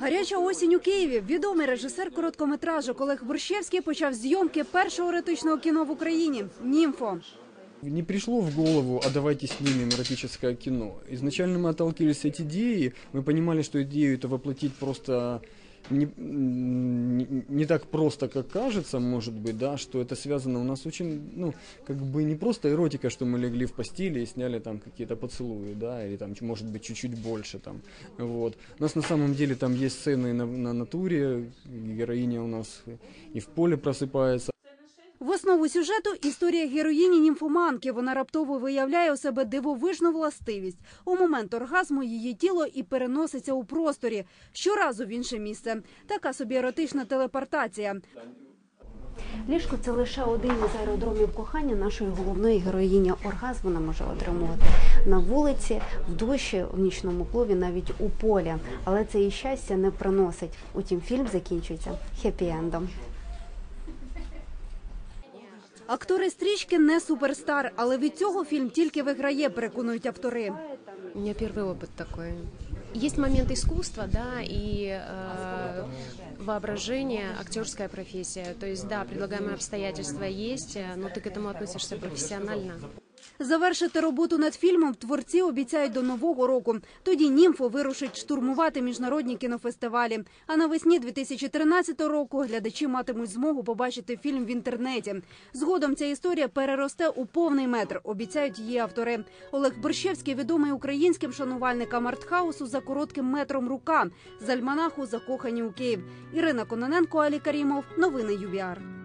Гаряча осінь у Києві. Відомий режисер короткометражок Олег Борщевський почав зйомки першого еротичного кіно в Україні Німфо. Не пришло в голову, а давайте снимем эротическое кино. Изначально мы отталкивались от идеи, мы понимали, что идею это воплотить просто не, не так просто, как кажется, может быть, да, что это связано у нас очень, ну, как бы не просто эротика, что мы легли в постели и сняли там какие-то поцелуи, да, или там, может быть, чуть-чуть больше там, вот. У нас на самом деле там есть сцены на, на натуре, героиня у нас и в поле просыпается, В основу сюжету історія героїні німфоманки. Вона раптово виявляє у себе дивовижну властивість. У момент оргазму її тіло і переноситься у просторі щоразу в інше місце. Така собі еротична телепортація. Ліжко це лише один із аеродромів кохання нашої головної героїні. Оргазм вона може отримувати на вулиці, в душі, в нічному клубі, навіть у полі. Але це їй щастя не приносить. Утім, фільм закінчується хеппі-ендом. Актори стрічки не суперстар, але від цього фільм тільки виграє, переконують автори. У меня первый опыт такой. Есть момент искусства, да, и э, воображение, актерская профессия. То есть, да, предлагаемые обстоятельства есть, э, но ты к этому относишься профессионально. Завершити роботу над фільмом творці обіцяють до нового року. Тоді німфо вирушить штурмувати міжнародні кінофестивалі. А навесні 2013 року глядачі матимуть змогу побачити фільм в інтернеті. Згодом ця історія переросте у повний метр. Обіцяють її автори. Олег Борщевський відомий українським шанувальникам артхаусу за коротким метром рука з альманаху закохані у Київ. Ірина Кононенко, Алі Карімов. Новини ЮВІАР.